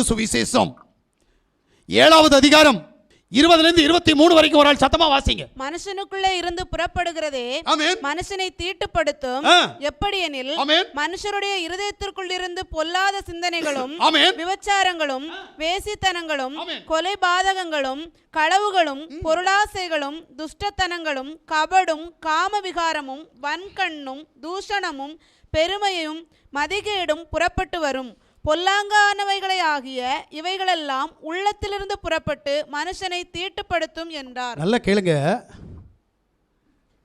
Mark சுவிசேஷம். ஏழாவது அதிகாரம் இருபதுல இருந்து இருபத்தி மூணு வரைக்கும் ஒரு ஆள் சத்தமா வாசிங்க. மனுஷனுக்குள்ளே இருந்து புறப்படுகிறதே மனுஷனை தீட்டுப்படுத்தும் ஆ. எப்படியெனில் ஆமென். மனுஷருடைய இருதயத்திற்குள் இருந்து பொல்லாத சிந்தனைகளும் விபச்சாரங்களும் வேசித்தனங்களும். கொலை பாதகங்களும் களவுகளும் பொருளாசைகளும் துஷ்டத்தனங்களும் கபடும் காமவிகாரமும் வன்கண்ணும் தூஷணமும் பெருமையும் மதிகேடும் புறப்பட்டு வரும். பொல்லாங்கானவைகளை ஆகிய இவைகளெல்லாம் உள்ளத்திலிருந்து புறப்பட்டு மனுஷனை தீட்டுப்படுத்தும் என்றார். நல்லா கேளுங்க.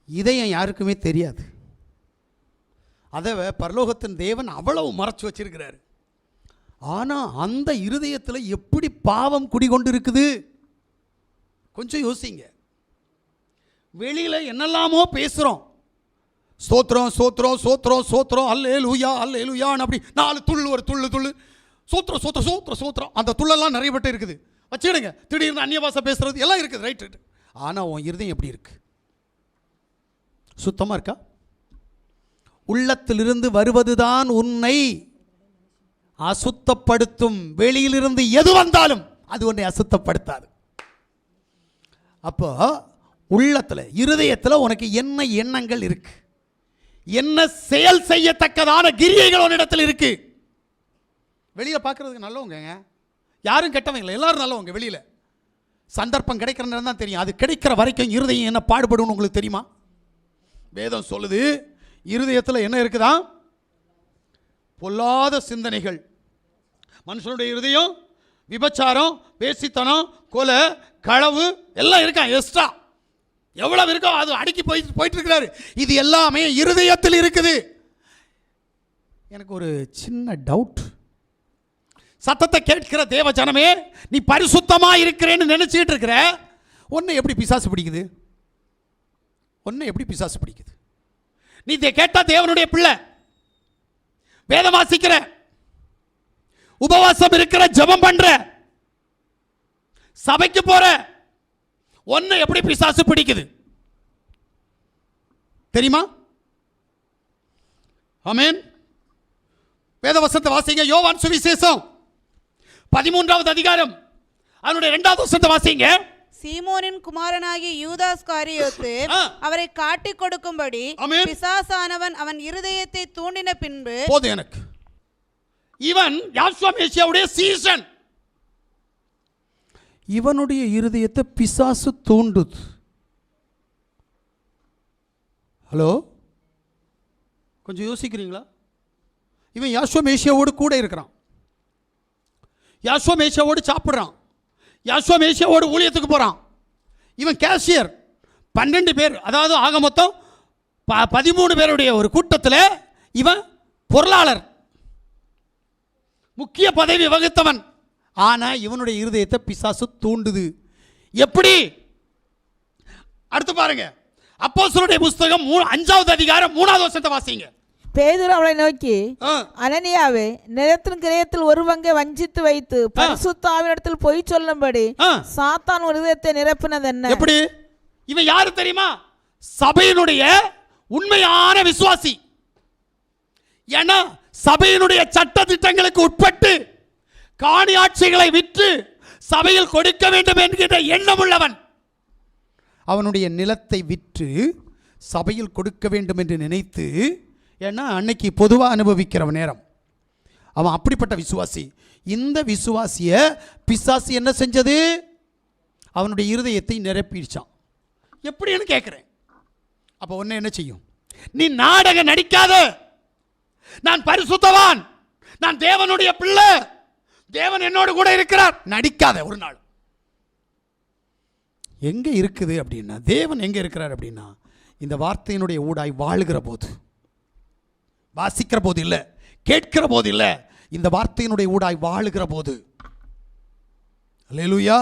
இதயம் யாருக்குமே தெரியாது. அதை பரலோகத்தின் தேவன் அவ்வளவு மறைச்சு வச்சிருக்கிறாரு. ஆனால் அந்த இருதயத்தில் எப்படி பாவம் குடிகொண்டு இருக்குது கொஞ்சம் யோசிங்க. வெளியில் என்னெல்லாமோ பேசுகிறோம் சோத்திரம் சோத்திரம் சோத்திரம் சோத்திரம். அல்லே லூயா அல்லே லூயான்னு அப்படி நாலு துள்ளு ஒரு துள்ளு துள்ளு. சோத்திரம் சோத்திரம் சோத்திரம் சோத்திரம். அந்த துள்ளெல்லாம் நிறைய பட்டு இருக்குது. வச்சுடுங்க திடீர்னு அந்நிய பாஷை பேசுறது எல்லாம் இருக்குது ரைட் ரைட் ஆனால் உன் இருதயம் எப்படி இருக்கு? சுத்தமாக இருக்கா? உள்ளத்திலிருந்து வருவதுதான் உன்னை அசுத்தப்படுத்தும். வெளியிலிருந்து எது வந்தாலும் அது உன்னை அசுத்தப்படுத்தாது. அப்போ உள்ளத்தில் இருதயத்தில் உனக்கு என்ன எண்ணங்கள் இருக்குது என்ன செயல் செய்யத்தக்கதான கிரியைகள் உன்னிடத்தில் இருக்கு. வெளியில் பார்க்குறதுக்கு நல்லவங்க யாரும் கெட்டவங்க இல்லை. எல்லாரும் நல்லவங்க வெளியில். சந்தர்ப்பம் கிடைக்கிற நேரம் தான் தெரியும். அது கிடைக்கிற வரைக்கும் இருதயம் என்ன பாடுபடும் உங்களுக்கு தெரியுமா? வேதம் சொல்லுது இருதயத்தில் என்ன இருக்குதா? பொல்லாத சிந்தனைகள். மனுஷனுடைய இருதயம் விபச்சாரம் பேசித்தனம் கொலை களவு எல்லாம் இருக்கான் எக்ஸ்ட்ரா எவ்வளவு இருக்கோ அது அடுக்கி போய் போயிட்டு இருக்கிறாரு இது எல்லாமே இருதயத்தில் இருக்குது. எனக்கு ஒரு சின்ன டவுட் சத்தத்தை கேட்கிற தேவ ஜனமே நீ பரிசுத்தமாக இருக்கிறேன்னு நினைச்சிட்டு இருக்கிற ஒன்று எப்படி பிசாசு பிடிக்குது? ஒன்று எப்படி பிசாசு பிடிக்குது? நீ இதை கேட்டால் தேவனுடைய பிள்ளை. வேதம் வாசிக்கிற. உபவாசம் இருக்கிற ஜெபம் பண்ணுற சபைக்கு போகிற ஒன்னு எப்படி பிசாசு பிடிக்குது? தெரியுமா? ஆமென். வேதவசத்தை வாசிங்க. யோவான் சுவிசேஷம். பதிமூன்றாவது அதிகாரம். அதனுடைய இரண்டாவது வசனத்தை வாசிங்க. சீமோனின் குமாரனாகிய யூதாஸ் காரியோத்து. அவரை காட்டிக் கொடுக்கும்படி. பிசாசானவன் அவன் இருதயத்தை தூண்டின பின்பு போதும் எனக்கு. இவன் யாஸ்வாமேசியாவுடைய சீசன். இவனுடைய இருதயத்தை பிசாசு தூண்டுது. ஹலோ? கொஞ்சம் யோசிக்கிறீங்களா? இவன் யாஸ்வமேஷியாவோடு கூட இருக்கிறான். யாஸ்வமேஷியாவோடு சாப்பிட்றான். யாஸ்வமேஷியாவோடு ஊழியத்துக்கு போகிறான் இவன் கேஷியர் பன்னெண்டு பேர் அதாவது ஆக மொத்தம் ப பதிமூணு பேருடைய ஒரு கூட்டத்தில் இவன் பொருளாளர். முக்கிய பதவி வகுத்தவன். ஆனா இவனுடைய இருதயத்தை பிசாசு தூண்டுது. எப்படி? அடுத்து பாருங்க. அப்போஸ்தலருடைய புஸ்தகம் மூ அஞ்சாவது அதிகாரம் மூணாவது வருஷத்தை வாசிங்க. பேதுரு அவளை நோக்கி அனனியாவே நிலத்தின் கிரயத்தில் ஒரு பங்கை வஞ்சித்து வைத்து பரிசுத்தாவினிடத்தில் பொய் சொல்லும்படி. சாத்தான் ஒரு இதயத்தை நிரப்பினது என்ன எப்படி? இவன் யாரு தெரியுமா? சபையினுடைய உண்மையான விசுவாசி. ஏன்னா சபையினுடைய சட்ட திட்டங்களுக்கு உட்பட்டு காணி ஆட்சிகளை விற்று சபையில் கொடுக்க வேண்டும் என்கிற எண்ணம் உள்ளவன். அவனுடைய நிலத்தை விற்று சபையில் கொடுக்க வேண்டும் என்று நினைத்து ஏன்னா அன்னைக்கு பொதுவாக அனுபவிக்கிற நேரம். அவன் அப்படிப்பட்ட விசுவாசி. இந்த விசுவாசிய பிசாசி என்ன செஞ்சது? அவனுடைய இருதயத்தை நிரப்பிடுச்சான். எப்படின்னு கேட்குறேன் அப்போ ஒன்று என்ன செய்யும்? நீ நாடகம் நடிக்காத. நான் பரிசுத்தவான். நான் தேவனுடைய பிள்ளை. தேவன் என்னோடு கூட இருக்கிறார். நடிக்காத ஒரு நாள். எங்கே இருக்குது அப்படின்னா தேவன் எங்கே இருக்கிறார் அப்படின்னா இந்த வார்த்தையினுடைய ஊடாய் வாழுகிற போது. வாசிக்கிற போது இல்லை கேட்கிற போது இல்லை இந்த வார்த்தையினுடைய ஊடாய் வாழுகிற போது. அல்லேலூயா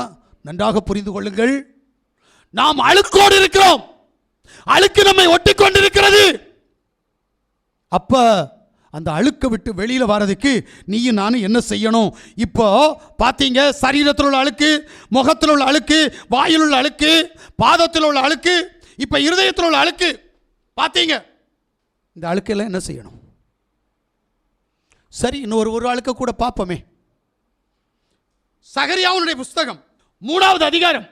நன்றாக புரிந்து கொள்ளுங்கள். நாம் அழுக்கோடு இருக்கிறோம். அழுக்கு நம்மை ஒட்டி கொண்டிருக்கிறது அப்போ அந்த அழுக்கை விட்டு வெளியில் வர்றதுக்கு நீயும் நானும் என்ன செய்யணும்? இப்போ பார்த்தீங்க சரீரத்தில் உள்ள அழுக்கு முகத்தில் உள்ள அழுக்கு வாயில் உள்ள அழுக்கு பாதத்தில் உள்ள அழுக்கு இப்போ இருதயத்தில் உள்ள அழுக்கு பார்த்தீங்க இந்த அழுக்கெல்லாம் என்ன செய்யணும்? சரி இன்னொரு ஒரு அழுக்க கூட பார்ப்போமே. சகரியாவுடைய புஸ்தகம் மூணாவது அதிகாரம்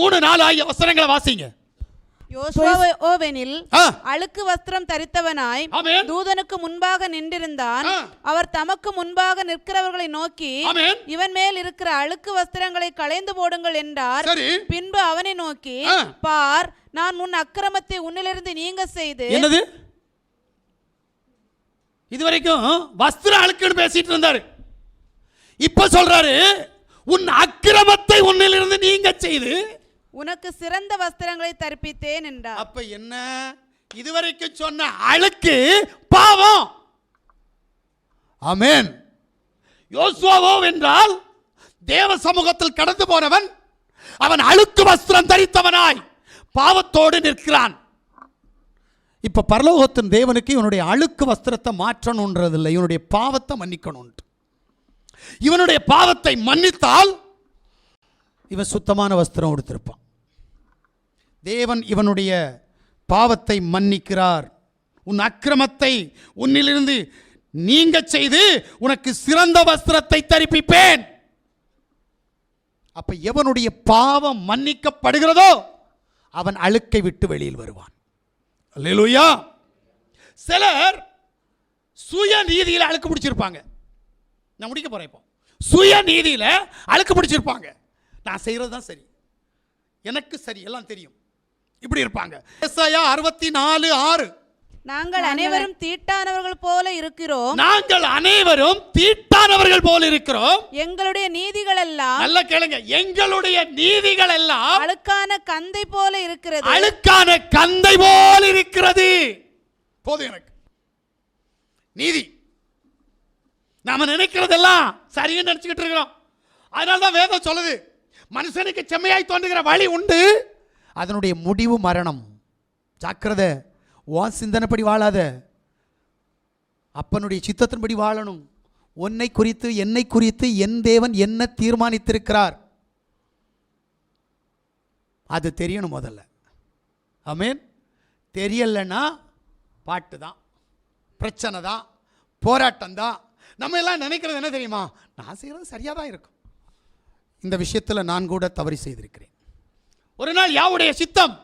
மூணு நாலு ஆகிய வசனங்களை வாசிங்க. ஆ. அழுக்கு வஸ்திரம் தரித்தவனாய். தூதனுக்கு முன்பாக நின்றிருந்தான். அவர் தமக்கு முன்பாக நிற்கிறவர்களை நோக்கி. இவன் மேல் இருக்கிற அழுக்கு வஸ்திரங்களை களைந்து போடுங்கள் என்றார் பின்பு அவனை நோக்கி. பார் நான் உன் அக்கிரமத்தை உன்னிலிருந்து நீங்க செய்து என்னது இதுவரைக்கும் வஸ்திர அழுக்குன்னு பேசிட்டு இருந்தாரு இப்ப சொல்றாரு உன் அக்கிரமத்தை உன்னிலிருந்து நீங்க செய்து உனக்கு சிறந்த வஸ்திரங்களை தரிப்பித்தேன் என்றார். அப்ப என்ன? இதுவரைக்கும் சொன்ன அழுக்கு பாவம். அமேன் யோசுவாவோ என்றால் தேவ சமூகத்தில் கடந்து போனவன் அவன் அழுக்கு வஸ்திரம் தரித்தவனாய் பாவத்தோடு நிற்கிறான். இப்ப பரலோகத்தின் தேவனுக்கு இவனுடைய அழுக்கு வஸ்திரத்தை மாற்றணுன்றதில்லை இவனுடைய பாவத்தை மன்னிக்கணும் இவனுடைய பாவத்தை மன்னித்தால் இவன் சுத்தமான வஸ்திரம் கொடுத்துருப்பான் தேவன் இவனுடைய பாவத்தை மன்னிக்கிறார். உன் அக்கிரமத்தை உன்னிலிருந்து நீங்க செய்து உனக்கு சிறந்த வஸ்திரத்தை தரிப்பிப்பேன். அப்ப எவனுடைய பாவம் மன்னிக்கப்படுகிறதோ அவன் அழுக்கை விட்டு வெளியில் வருவான். அல்லேலூயா. சிலர் சுய நீதியில் அழுக்கு பிடிச்சிருப்பாங்க. நான் முடிக்க போறேன் இப்போ. சுய நீதியில் அழுக்கு பிடிச்சிருப்பாங்க. நான் செய்கிறது தான் சரி. எனக்கு சரி எல்லாம் தெரியும். இப்படி இருப்பாங்க. ஏசாயா அறுபத்தி நாலு ஆறு. நாங்கள் அனைவரும் தீட்டானவர்கள் போல இருக்கிறோம். நாங்கள் அனைவரும் தீட்டானவர்கள் போல் இருக்கிறோம். எங்களுடைய நீதிகள் எல்லாம் நல்ல கேளுங்க. எங்களுடைய நீதிகள் எல்லாம் அழுக்கான கந்தை போல இருக்கிறது. அழுக்கான கந்தை போல் இருக்கிறது. போதும் எனக்கு. நீதி. நாம நினைக்கிறதெல்லாம் சரின்னு நினைச்சுக்கிட்டு இருக்கிறோம். அதனால தான் வேதம் சொல்லுது. மனுஷனுக்கு செம்மையாய் தோன்றுகிற வழி உண்டு. அதனுடைய முடிவு மரணம். ஜாக்கிரதை. உன் சிந்தனைப்படி வாழாத. அப்பனுடைய சித்தத்தின்படி வாழணும். உன்னை குறித்து என்னை குறித்து என் தேவன் என்ன தீர்மானித்திருக்கிறார்? அது தெரியணும் முதல்ல. அமீன் தெரியலைன்னா பாட்டு தான். பிரச்சனை தான். போராட்டம் தான். நம்ம எல்லாம் நினைக்கிறது என்ன தெரியுமா? நான் செய்கிறது சரியாக தான் இருக்கும். இந்த விஷயத்தில் நான் கூட தவறு செய்திருக்கிறேன். ஒரு நாள் யாவுடைய சித்தம்.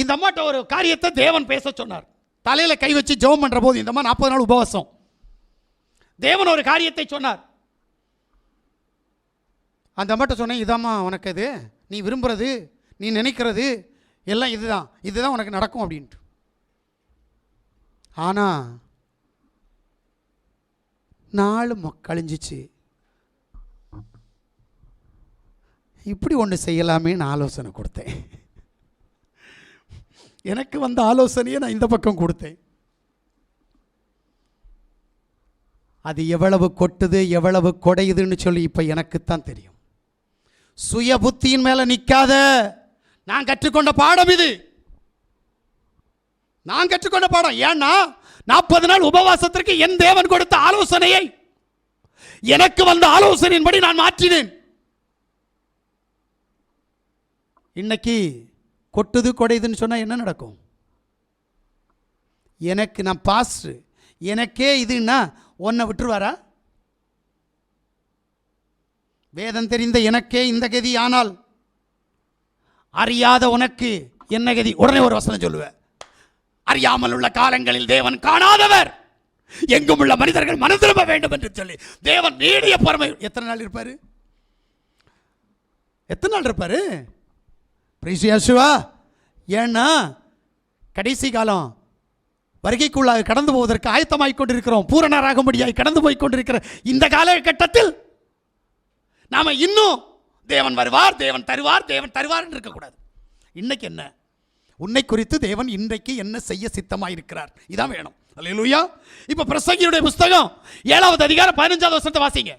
இந்த அம்மாட்ட ஒரு காரியத்தை தேவன் பேச சொன்னார். தலையில் கை வச்சு ஜெபம் பண்ணுற போது இந்த அம்மா நாற்பது நாள் உபவாசம். தேவன் ஒரு காரியத்தை சொன்னார். அந்த அம்மாட்ட சொன்னேன் இதாம்மா உனக்கு இது நீ விரும்புகிறது நீ நினைக்கிறது எல்லாம் இதுதான் இதுதான் உனக்கு நடக்கும் அப்படின்ட்டு. ஆனால் நாலு கழிஞ்சிச்சு. இப்படி ஒன்று செய்யலாமேன்னு ஆலோசனை கொடுத்தேன். எனக்கு வந்த ஆலோசனையை நான் இந்த பக்கம் கொடுத்தேன். அது எவ்வளவு கொட்டுது எவ்வளவு கொடையுதுன்னு சொல்லி இப்போ எனக்குத்தான் தெரியும். சுய புத்தியின் மேலே நிற்காத நான் கற்றுக்கொண்ட பாடம் இது. நான் கற்றுக்கொண்ட பாடம். ஏன்னா நாற்பது நாள் உபவாசத்திற்கு என் தேவன் கொடுத்த ஆலோசனையை எனக்கு வந்த ஆலோசனையின்படி நான் மாற்றினேன். இன்னைக்கு கொட்டுது கொடையுதுன்னு சொன்னால் என்ன நடக்கும்? எனக்கு நான் பாஸ்ட் எனக்கே இதுன்னா உன்னை விட்டுருவாரா? வேதம் தெரிந்த எனக்கே இந்த கதி ஆனால் அறியாத உனக்கு என்ன கதி? உடனே ஒரு வசனம் சொல்லுவேன். அறியாமல் உள்ள காலங்களில் தேவன் காணாதவர். எங்கும் உள்ள மனிதர்கள் மனம் திரும்ப வேண்டும் என்று சொல்லி தேவன் நீடிய பொறுமை. எத்தனை நாள் இருப்பாரு? எத்தனை நாள் இருப்பாரு? பிரிசியாசுவா ஏன்னா கடைசி காலம் வருகைக்குள்ளாக கடந்து போவதற்கு ஆயத்தமாய் கொண்டிருக்கிறோம். பூரணராகும்படியாய் கடந்து போய் கொண்டிருக்கிற இந்த காலகட்டத்தில் நாம இன்னும் தேவன் வருவார் தேவன் தருவார் தேவன் தருவார் என்று இருக்கக்கூடாது. இன்னைக்கு என்ன? உன்னை குறித்து தேவன் இன்றைக்கு என்ன செய்ய சித்தமாக இருக்கிறார் இதான் வேணும். அல்லேலூயா இப்ப பிரசங்கியுடைய புஸ்தகம் ஏழாவது அதிகாரம் பதினஞ்சாவது வருஷத்தை வாசிங்க.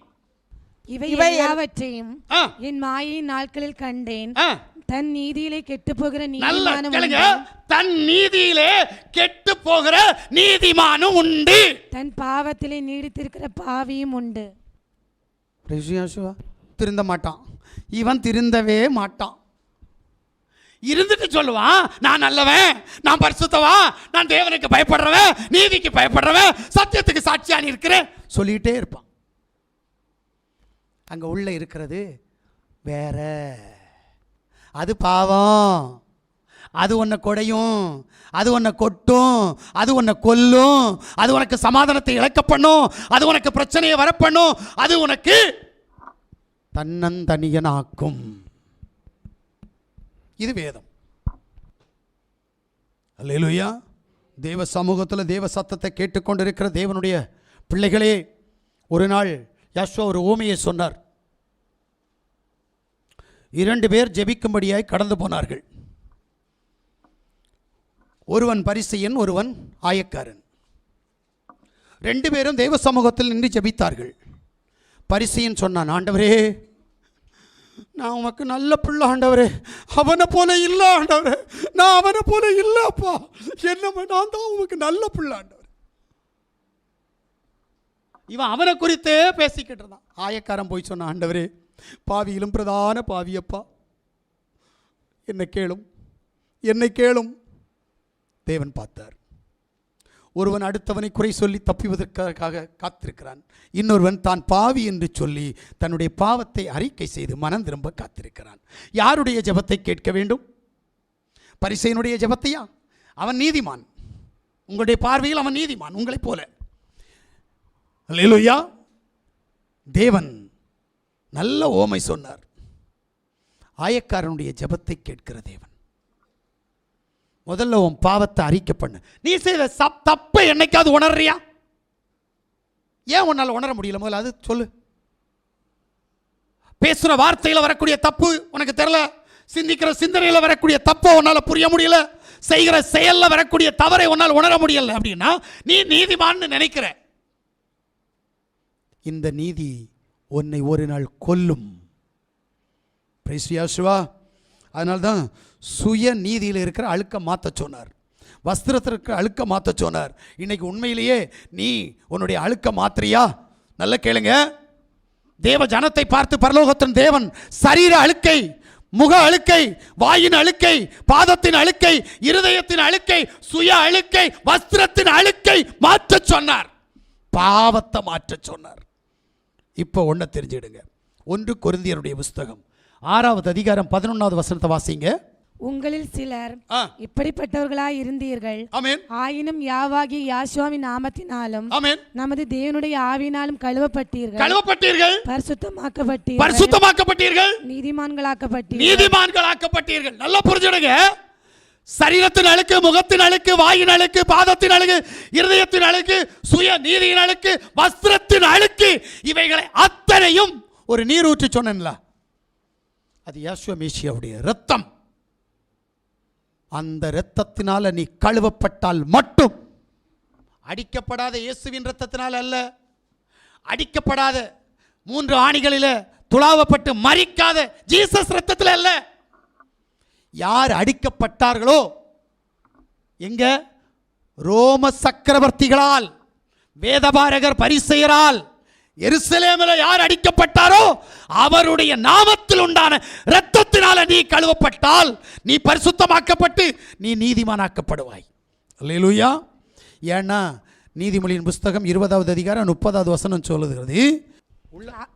இவை இவை எல்லாவற்றையும் ஆ, என் மாயை நாட்களில் கண்டேன். ஆ, தன் நீதியிலே கெட்டு போகிற நல்ல நீதிமானும். தன் நீதியிலே கெட்டு போகிற நீதிமானும் உண்டு. தன் பாவத்திலே நீடித்திருக்கிற பாவியும் உண்டு. ரிஷியாசுவா திருந்த மாட்டான். இவன் திருந்தவே மாட்டான். இருந்துட்டு சொல்லுவான் நான் நல்லவன் நான் பரிசுத்தவன் நான் தேவனுக்கு பயப்படுறவன் நீதிக்கு பயப்படுறவன் சத்தியத்துக்கு சாட்சியா இருக்கிறேன் சொல்லிட்டே இருப்பான். அங்க உள்ள இருக்கிறது வேற. அது பாவம். அது உன்னை கொடையும். அது உன்னை கொட்டும். அது உன்னை கொல்லும். அது உனக்கு சமாதானத்தை இழக்க பண்ணும். அது உனக்கு பிரச்சனையை வர பண்ணும். அது உனக்கு தன்னந்தனியனாக்கும். இது வேதம். அல்லேலூயா. தேவ சமூகத்தில் தேவ சத்தத்தை கேட்டுக்கொண்டிருக்கிற தேவனுடைய பிள்ளைகளே ஒரு நாள் யாஷ்வா ஒரு ஓமையை சொன்னார். இரண்டு பேர் ஜெபிக்கும்படியாய் கடந்து போனார்கள். ஒருவன் பரிசையன் ஒருவன் ஆயக்காரன். ரெண்டு பேரும் தேவ சமூகத்தில் நின்று ஜெபித்தார்கள். பரிசையன் சொன்னான் ஆண்டவரே நான் உமக்கு நல்ல பிள்ளை ஆண்டவரே. அவனை போல இல்லை ஆண்டவரே. நான் அவனை போல இல்லைப்பா. என்ன நான் தான் உமக்கு நல்ல பிள்ளை ஆண்டவர். இவன் அவனை குறித்தே பேசிக்கிட்டு இருந்தான். ஆயக்காரன் போய் சொன்னான் ஆண்டவரே பாவியிலும் பிரதான பாவியப்பா. என்னை கேளும் என்னை கேளும் தேவன் பார்த்தார். ஒருவன் அடுத்தவனை குறை சொல்லி தப்பிவதற்காக காத்திருக்கிறான். இன்னொருவன் தான் பாவி என்று சொல்லி தன்னுடைய பாவத்தை அறிக்கை செய்து மனம் திரும்ப காத்திருக்கிறான். யாருடைய ஜபத்தை கேட்க வேண்டும்? பரிசையனுடைய ஜெபத்தையா? அவன் நீதிமான். உங்களுடைய பார்வையில் அவன் நீதிமான் உங்களைப் போல. அல்லேலூயா. தேவன் நல்ல ஓமை சொன்னார். ஆயக்காரனுடைய ஜெபத்தை கேட்கிற தேவன். முதல்ல உன் பாவத்தை அறிக்கை பண்ணு. நீ செய்த சப் தப்பை என்னைக்காவது உணர்றியா? ஏன் உன்னால் உணர முடியல? முதல்ல அது சொல்லு. பேசுகிற வார்த்தையில் வரக்கூடிய தப்பு உனக்கு தெரியல. சிந்திக்கிற சிந்தனையில் வரக்கூடிய தப்பை உன்னால் புரிய முடியல. செய்கிற செயலில் வரக்கூடிய தவறை உன்னால் உணர முடியல அப்படின்னா நீ நீதிமான்னு நினைக்கிற. இந்த நீதி உன்னை ஒரு நாள் கொல்லும். பிரைசியாசுவா அதனால தான் சுய நீதியில் இருக்கிற அழுக்க மாற்ற சொன்னார். வஸ்திரத்திற்கு அழுக்க மாற்ற சொன்னார். இன்னைக்கு உண்மையிலேயே நீ உன்னுடைய அழுக்க மாத்திரியா நல்ல கேளுங்க. தேவ ஜனத்தை பார்த்து பரலோகத்தின் தேவன் சரீர அழுக்கை முக அழுக்கை வாயின் அழுக்கை பாதத்தின் அழுக்கை இருதயத்தின் அழுக்கை சுய அழுக்கை வஸ்திரத்தின் அழுக்கை மாற்றச் சொன்னார். பாவத்தை மாற்றச் சொன்னார். இப்போ ஒன்றை தெரிஞ்சிடுங்க ஒன்று கொரிந்தியருடைய புஸ்தகம். ஆறாவது அதிகாரம் பதினொன்றாவது வசனத்தை வாசிங்க. உங்களில் சிலர் இப்படிப்பட்டவர்களாய் இருந்தீர்கள். ஆயினும் யாவாகிய யாசுவாவின் நாமத்தினாலும் நமது தேவனுடைய ஆவினாலும் கழுவப்பட்டீர்கள். கழுவப்பட்டீர்கள். பரிசுத்தமாக்கப்பட்டீர்கள். பரிசுத்தமாக்கப்பட்டீர்கள். நீதிமான்களாக்கப்பட்டீர்கள். நீதிமான்கள் ஆக்கப்பட்டீர்கள் நல்லா புரிஞ்சுடுங்க சரீரத்தின் அழுக்கு முகத்தின் அழுக்கு வாயின் அழுக்கு பாதத்தின் அழுக்கு இருதயத்தின் அழுக்கு சுய நீதியின் அழுக்கு வஸ்திரத்தின் அழுக்கு இவைகளை அத்தனையும் ஒரு நீர் ஊற்றி சொன்னேன்ல. அது யாசுவமேசியாவுடைய ரத்தம் அந்த இரத்தத்தினால நீ கழுவப்பட்டால் மட்டும் அடிக்கப்படாத இயேசுவின் ரத்தத்தினால் அல்ல. அடிக்கப்படாத மூன்று ஆணிகளில் துளாவப்பட்டு மறிக்காத ஜீசஸ் ரத்தத்தில் அல்ல. யார் அடிக்கப்பட்டார்களோ? எங்க? ரோம சக்கரவர்த்திகளால் வேதபாரகர் பரிசெயரால் எருசலேமில் யார் அடிக்கப்பட்டாரோ அவருடைய நாமத்தில் உண்டான இரத்தத்தினால நீ கழுவப்பட்டால் நீ பரிசுத்தமாக்கப்பட்டு நீ நீதிமானாக்கப்படுவாய். அல்லேலூயா. ஏன்னா நீதிமொழியின் புஸ்தகம் இருபதாவது அதிகாரம் முப்பதாவது வசனம் சொல்லுகிறது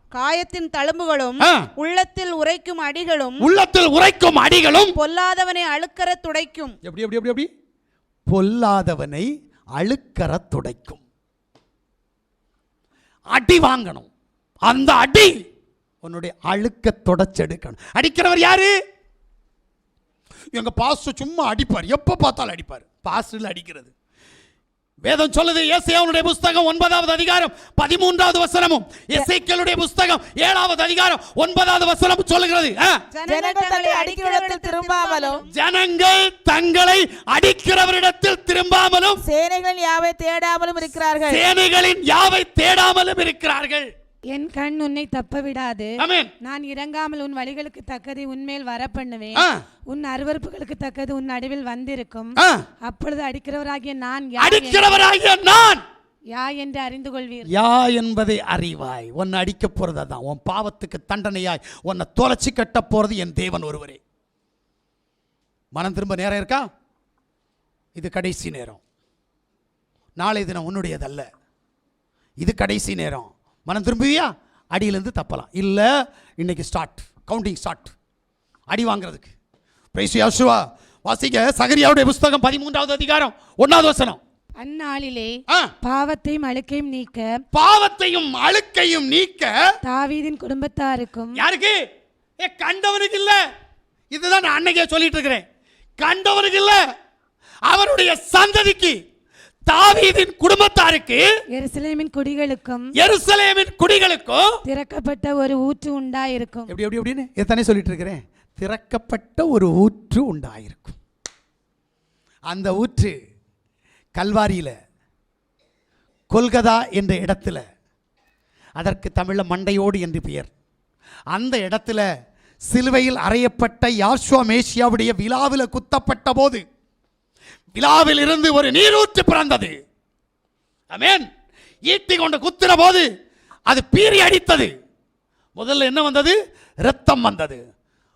காயத்தின் தழும்புகளும். உள்ளத்தில் உரைக்கும் அடிகளும் உள்ளத்தில் உரைக்கும் அடிகளும் பொல்லாதவனை அழுக்கற துடைக்கும். எப்படி எப்படி எப்படி எப்படி? பொல்லாதவனை அழுக்கற துடைக்கும். அடி வாங்கணும். அந்த அடி உன்னுடைய அழுக்க தொடச்செடுக்கணும் அடிக்கிறவர் யாரு? எங்க பாஸ்டர் சும்மா அடிப்பார். எப்போ பார்த்தாலும் அடிப்பார். பாஸ்டர்ல அடிக்கிறது. வேதம் சொல்லுது ஏசியாவுடைய புஸ்தகம் ஒன்பதாவது அதிகாரம் பதிமூன்றாவது வசனமும் எசேக்கியேலுடைய புஸ்தகம் ஏழாவது அதிகாரம் ஒன்பதாவது வசனமும் சொல்லுகிறது. ஜனங்கள் தங்களை அடிக்கிறவரிடத்தில் திரும்பாமலும் சேனைகளின் யாவை தேடாமலும் இருக்கிறார்கள்? சேனைகளின் யாவை தேடாமலும் இருக்கிறார்கள்? என் கண் உன்னை தப்ப விடாது நான் இறங்காமல் உன் வழிகளுக்கு தக்கதை உன்மேல் வர பண்ணுவேன். உன் அருவருப்புகளுக்கு தக்கது உன் நடுவில் வந்திருக்கும். அப்பொழுது அடிக்கிறவராகிய நான் அடிக்கிறவராகிய நான். யா என்று அறிந்து கொள்வீர். யா என்பதை அறிவாய். உன்னை அடிக்க போறது அதான் உன் பாவத்துக்கு தண்டனையாய் உன்னை தொலைச்சி கட்ட போறது என் தேவன் ஒருவரே. மனம் திரும்ப நேரம் இருக்கா? இது கடைசி நேரம். நாளை தினம் உன்னுடையதல்ல. இது கடைசி நேரம். மனம் திரும்புவியா? அடியிலேருந்து தப்பலாம். இல்லை இன்னைக்கு ஸ்டார்ட் கவுண்டிங் ஸ்டார்ட் அடி வாங்குறதுக்கு. பிரைஸ் யாசுவா வாசிக்க சகரியாவுடைய புஸ்தகம் பதிமூன்றாவது அதிகாரம் ஒன்றாவது வசனம். அந்நாளிலே பாவத்தையும் அழுக்கையும் நீக்க பாவத்தையும் அழுக்கையும் நீக்க தாவீதின் குடும்பத்தாருக்கும் யாருக்கு? ஏ கண்டவனுக்கு இல்ல. இதுதான் நான் அன்னைக்கே சொல்லிட்டு இருக்கிறேன். கண்டவனுக்கு இல்ல. அவருடைய சந்ததிக்கு. தாவீதின் குடும்பத்தாருக்கு எருசலேமின் குடிகளுக்கும் எருசலேமின் குடிகளுக்கும் திறக்கப்பட்ட ஒரு ஊற்று உண்டாயிருக்கும். எப்படி எப்படி எப்படின்னு? எத்தனை சொல்லிட்டு இருக்கிறேன்? திறக்கப்பட்ட ஒரு ஊற்று உண்டாயிருக்கும். அந்த ஊற்று கல்வாரியில் கொல்கதா என்ற இடத்துல அதற்கு தமிழில் மண்டையோடு என்று பெயர். அந்த இடத்துல சிலுவையில் அறையப்பட்ட யாஷ்வா மேஷியாவுடைய விழாவில் குத்தப்பட்ட போது விழாவில் இருந்து ஒரு நீரூற்று பிறந்தது. அமேன் ஈட்டி கொண்டு குத்தின போது அது பீறி அடித்தது. முதல்ல என்ன வந்தது? ரத்தம் வந்தது.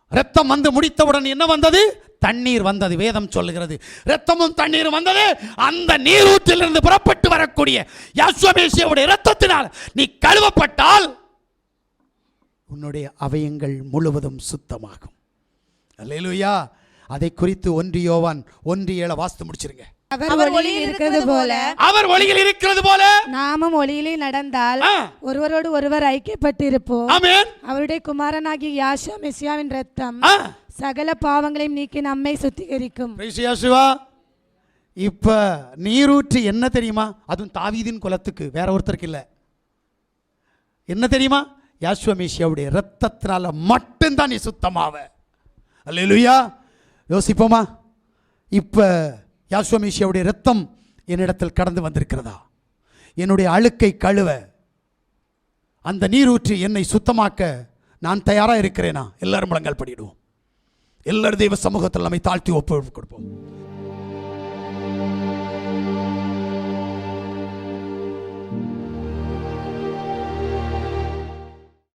ரத்தம் வந்து முடித்தவுடன் என்ன வந்தது? தண்ணீர் வந்தது. வேதம் சொல்லுகிறது. ரத்தமும் தண்ணீரும் வந்தது. அந்த நீரூற்றிலிருந்து புறப்பட்டு வரக்கூடிய யாஸ்வமேசியாவுடைய ரத்தத்தினால் நீ கழுவப்பட்டால் உன்னுடைய அவயங்கள் முழுவதும் சுத்தமாகும். அல்லேலூயா. அதை குறித்து ஒன்று யோவான் ஒன்று ஏழை வாஸ்து முடிச்சிருங்க. அவர் ஒளியில் இருக்கிறது போல அவர் ஒளியில் இருக்கிறது போல நாமும் ஒளியிலே நடந்தால். ஒருவரோடு ஒருவர் ஐக்கியப்பட்டிருப்போம். ஆமென். அவருடைய குமாரனாகிய யாஷா மெசியாவின் ரத்தம் சகல பாவங்களையும் நீக்கி நம்மை சுத்திகரிக்கும். இப்போ நீரூற்று என்ன தெரியுமா? அதுவும் தாவீதின் குலத்துக்கு வேற ஒருத்தருக்கு இல்லை. என்ன தெரியுமா? யாஸ்வமேஷியாவுடைய ரத்தத்தினால மட்டும்தான் நீ சுத்தமாவ. அல்லேலூயா யோசிப்போமா? இப்போ யாஸ்வமேஷியாவுடைய ரத்தம் என்னிடத்தில் கடந்து வந்திருக்கிறதா? என்னுடைய அழுக்கை கழுவ அந்த நீரூற்றி என்னை சுத்தமாக்க நான் தயாராக இருக்கிறேனா? எல்லாரும் முழங்கால் படிடுவோம் எல்லாரும் தெய்வ சமூகத்தில் நம்மை தாழ்த்தி ஒப்பு கொடுப்போம்.